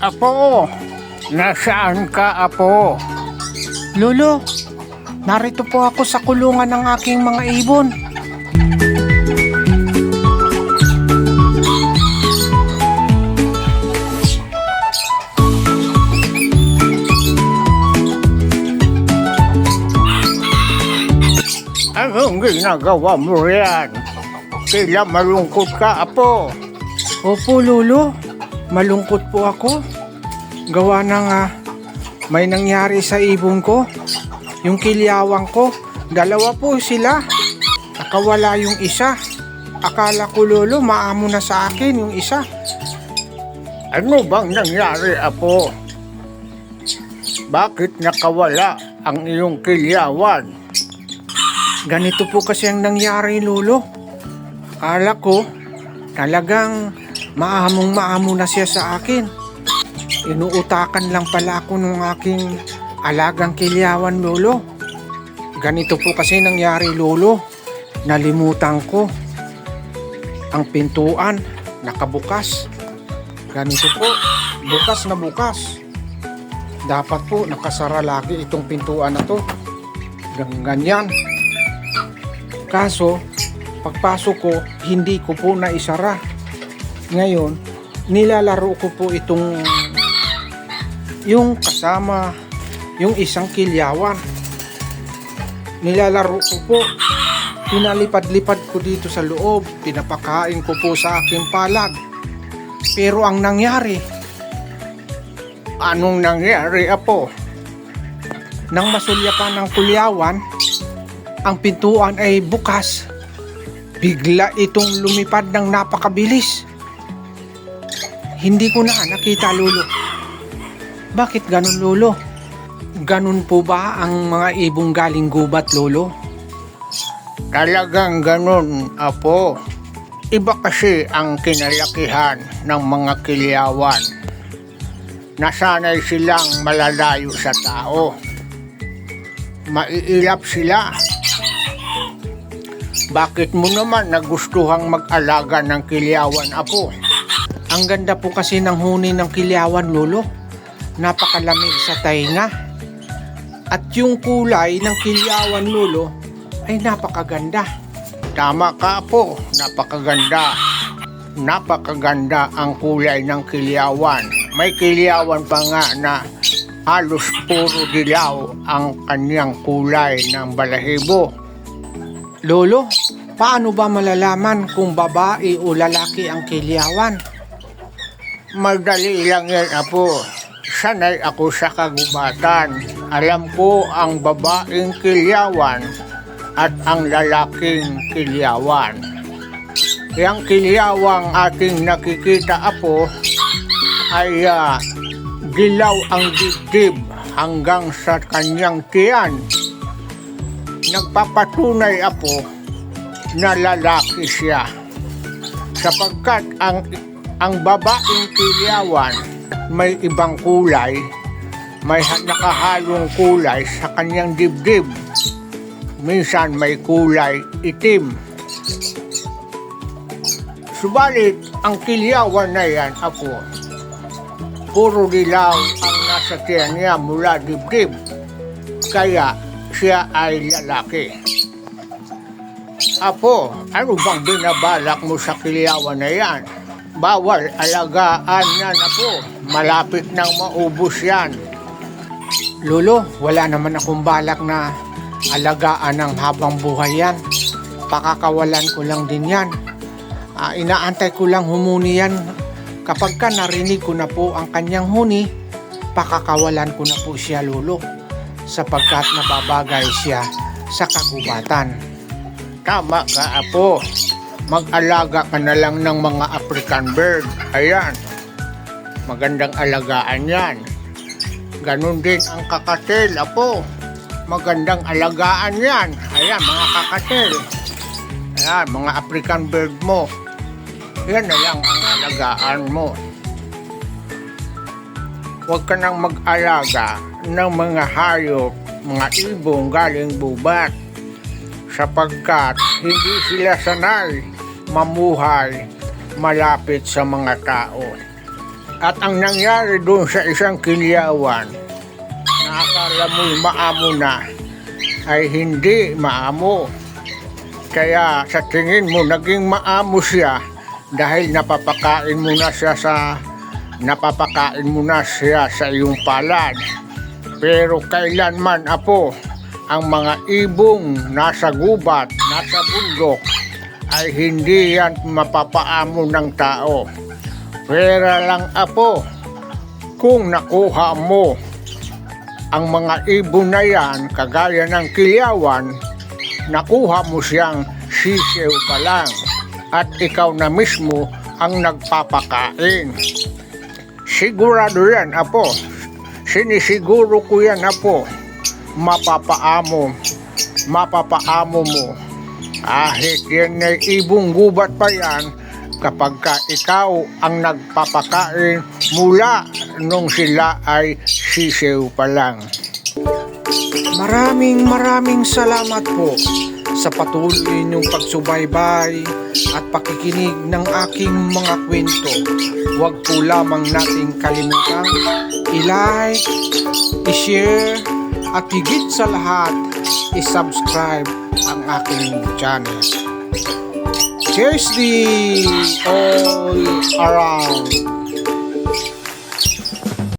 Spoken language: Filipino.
Apo, nasaan ka, Apo? Lolo, narito po ako sa kulungan ng aking mga ibon. Anong ginagawa mo riyan? Kila malungkot ka, Apo. Opo, Lolo. Malungkot po ako. Gawa na nga may nangyari sa ibon ko. Yung kilyawang ko, dalawa po sila. Nakawala yung isa. Akala ko, Lolo, maamo na sa akin yung isa. Ano bang nangyari, Apo? Bakit nakawala ang iyong kilyawan? Ganito po kasi ang nangyari, Lolo. Akala ko, talagang maamong maamo na siya sa akin. Inuutakan lang pala ako ng aking alagang kilyawan, Lolo. Ganito po kasi nangyari, Lolo. Nalimutan ko. Ang pintuan, nakabukas. Ganito po, bukas na bukas. Dapat po nakasara lagi itong pintuan na to. Ganyan. Kaso, pagpasok ko, hindi ko po naisara. Ngayon, nilalaro ko po itong yung kasama yung isang kilyawan. Nilalaro ko po. Pinalipad-lipad ko dito sa loob. Pinapakain ko po sa aking palad. Pero ang nangyari, Anong nangyari, Apo? nang masulyapan ng kulyawan, ang pintuan ay bukas. Bigla itong lumipad ng napakabilis. Hindi ko na nakita, Lolo. Bakit ganun, Lolo? Ganun po ba ang mga ibong galing gubat, Lolo? Talagang ganun, Apo. Iba kasi ang kinalakihan ng mga kilyawan. Nasanay silang malalayo sa tao. Maiilap sila. Bakit mo naman nagustuhang mag-alaga ng kilyawan, Apo? Ang ganda po kasi ng huni ng kilyawan, Lolo. Napakalamig sa tainga. At yung kulay ng kilyawan, Lolo, ay napakaganda. Tama ka, Apo. Napakaganda. Napakaganda ang kulay ng kilyawan. May kilyawan pa nga na halos puro dilaw ang kanyang kulay ng balahibo. Lolo, paano ba malalaman kung babae o lalaki ang kilyawan? Madali lang yan, Apo. Sanay ako sa kagubatan. Alam ko ang babaeng kilyawan at ang lalaking kilyawan. Yang kilyawang ating nakikita, Apo, ay ah, dilaw ang dibdib hanggang sa kanyang tiyan. Nagpapatunay, Apo, na lalaki siya. Sapagkat ang ang babaeng kilyawan may ibang kulay, may ha- nakahalong kulay sa kanyang dibdib. Minsan may kulay itim. Subalit, ang kilyawan na yan, apo, puro dilaw ang nasa tiyan niya mula dibdib. Kaya siya ay lalaki. Apo, ano bang binabalak mo sa kilyawan na yan? Bawal alagaan yan, apo. Malapit nang maubos yan. Lolo, wala naman akong balak na alagaan ng habang buhay yan. Pakakawalan ko lang din yan. Ah, inaantay ko lang humuni yan. Kapag ka narinig ko na po ang kanyang huni, pakakawalan ko na po siya, Lolo. Sapagkat nababagay siya sa kagubatan. Tama ka, apo. Mag-alaga ka na lang ng mga African bird. Ayan. Magandang alagaan yan. Ganon din ang kakatil, apo. Magandang alagaan yan. Ayan, mga kakatil. Ayan, mga African bird mo. Yan na lang ang alagaan mo. Huwag ka nang mag-alaga ng mga hayop, mga ibong galing bubat sapagkat hindi sila sanay mamuhay malapit sa mga tao. At ang nangyari doon sa isang kilyawan na akala mo'y maamo na ay hindi maamo. Kaya sa tingin mo naging maamo siya dahil napapakain mo na siya sa napapakain mo na siya sa iyong palad. Pero kailanman apo ang mga ibong nasa gubat, nasa bundok ay hindi yan mapapaamo ng tao. Pera lang apo kung nakuha mo ang mga ibon na yan, kagaya ng kilyawan, nakuha mo siyang sisiw pa lang at ikaw na mismo ang nagpapakain. Sigurado yan, apo. Sinisiguro ko yan, apo. Mapapaamo. Mapapaamo mo. Kahit yan ay ibong gubat pa yan, kapag ka ikaw ang nagpapakain mula nung sila ay sisiw pa lang. Maraming maraming salamat po sa patuloy niyong pagsubaybay at pakikinig ng aking mga kwento. Huwag po lamang nating kalimutang i-like, i-share, at higit sa lahat, i-subscribe ang aking channel. The all around!